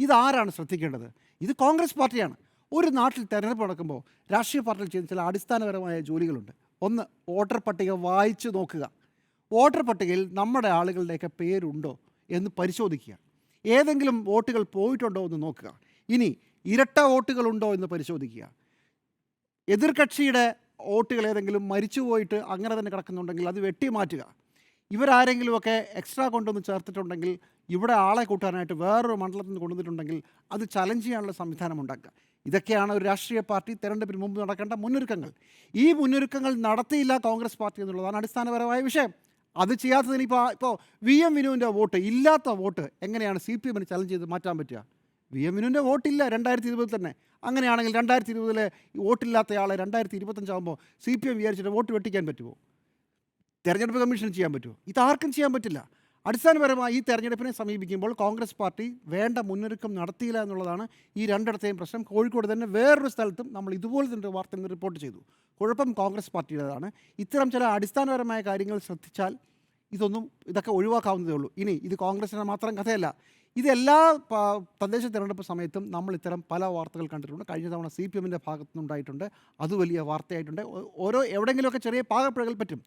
ഇതാരാണ് ശ്രദ്ധിക്കേണ്ടത്? ഇത് കോൺഗ്രസ് പാർട്ടിയാണ്. ഒരു നാട്ടിൽ തെരഞ്ഞെടുപ്പ് നടക്കുമ്പോൾ രാഷ്ട്രീയ പാർട്ടിയിൽ ചെയ്യുന്ന ചില അടിസ്ഥാനപരമായ ജോലികളുണ്ട്. ഒന്ന് വോട്ടർ പട്ടിക വായിച്ചു നോക്കുക. വോട്ടർ പട്ടികയിൽ നമ്മുടെ ആളുകളുടെയൊക്കെ പേരുണ്ടോ എന്ന് പരിശോധിക്കുക. ഏതെങ്കിലും വോട്ടുകൾ പോയിട്ടുണ്ടോ എന്ന് നോക്കുക. ഇനി ഇരട്ട വോട്ടുകളുണ്ടോ എന്ന് പരിശോധിക്കുക. എതിർകക്ഷിയുടെ വോട്ടുകൾ ഏതെങ്കിലും മരിച്ചുപോയിട്ട് അങ്ങനെ തന്നെ കിടക്കുന്നുണ്ടെങ്കിൽ അത് വെട്ടി മാറ്റുക ഇവരാരെങ്കിലുമൊക്കെ എക്സ്ട്രാ കൊണ്ടുവന്ന് ചേർത്തിട്ടുണ്ടെങ്കിൽ ഇവിടെ ആളെ കൂട്ടാനായിട്ട് വേറൊരു മണ്ഡലത്തിൽ നിന്ന് കൊണ്ടുവന്നിട്ടുണ്ടെങ്കിൽ അത് ചലഞ്ച് ചെയ്യാനുള്ള സംവിധാനം ഉണ്ടാക്കുക. ഇതൊക്കെയാണ് ഒരു രാഷ്ട്രീയ പാർട്ടി തെരഞ്ഞെടുപ്പിന് മുമ്പ് നടക്കേണ്ട മുന്നൊരുക്കങ്ങൾ. ഈ മുന്നൊരുക്കങ്ങൾ നടത്തിയില്ല കോൺഗ്രസ് പാർട്ടി എന്നുള്ളതാണ് അടിസ്ഥാനപരമായ വിഷയം. അത് ചെയ്യാത്തതിന് ഇപ്പോൾ ഇപ്പോൾ വി എം വിനുവിന്റെ വോട്ട് ഇല്ലാത്ത വോട്ട് എങ്ങനെയാണ് സി പി എമ്മിന് ചലഞ്ച് ചെയ്ത് മാറ്റാൻ പറ്റുക? വി എം വിനുവിന്റെ വോട്ടില്ല രണ്ടായിരത്തി ഇരുപതിൽ തന്നെ. അങ്ങനെയാണെങ്കിൽ രണ്ടായിരത്തി ഇരുപതിലെ വോട്ടില്ലാത്തയാളെ രണ്ടായിരത്തി ഇരുപത്തഞ്ചാകുമ്പോൾ സി പി എം വിചാരിച്ചിട്ട് വോട്ട് വെട്ടിക്കാൻ പറ്റുമോ? തെരഞ്ഞെടുപ്പ് കമ്മീഷൻ ചെയ്യാൻ പറ്റുമോ? ഇതാർക്കും ചെയ്യാൻ പറ്റില്ല. അടിസ്ഥാനപരമായി ഈ തെരഞ്ഞെടുപ്പിനെ സമീപിക്കുമ്പോൾ കോൺഗ്രസ് പാർട്ടി വേണ്ട മുന്നൊരുക്കം നടത്തിയില്ല എന്നുള്ളതാണ് ഈ രണ്ടിടത്തെയും പ്രശ്നം. കോഴിക്കോട് തന്നെ വേറൊരു സ്ഥലത്തും നമ്മൾ ഇതുപോലെ തന്നെ വാർത്ത റിപ്പോർട്ട് ചെയ്തു. കുഴപ്പം കോൺഗ്രസ് പാർട്ടിയുടേതാണ്. ഇത്തരം ചില അടിസ്ഥാനപരമായ കാര്യങ്ങൾ ശ്രദ്ധിച്ചാൽ ഇതൊന്നും ഇതൊക്കെ ഒഴിവാക്കാവുന്നതേ ഉള്ളൂ. ഇനി ഇത് കോൺഗ്രസിന്റെ മാത്രം കഥയല്ല. ഇത് എല്ലാ തദ്ദേശ തിരഞ്ഞെടുപ്പ് സമയത്തും നമ്മൾ ഇത്തരം പല വാർത്തകൾ കണ്ടിട്ടുണ്ട്. കഴിഞ്ഞ തവണ സി പി എമ്മിന്റെ ഭാഗത്തുനിന്നുണ്ടായിട്ടുണ്ട്. അത് വലിയ വാർത്തയായിട്ടുണ്ട്. ഓരോ എവിടെയെങ്കിലുമൊക്കെ ചെറിയ പാകപ്പിഴകൾ പറ്റും.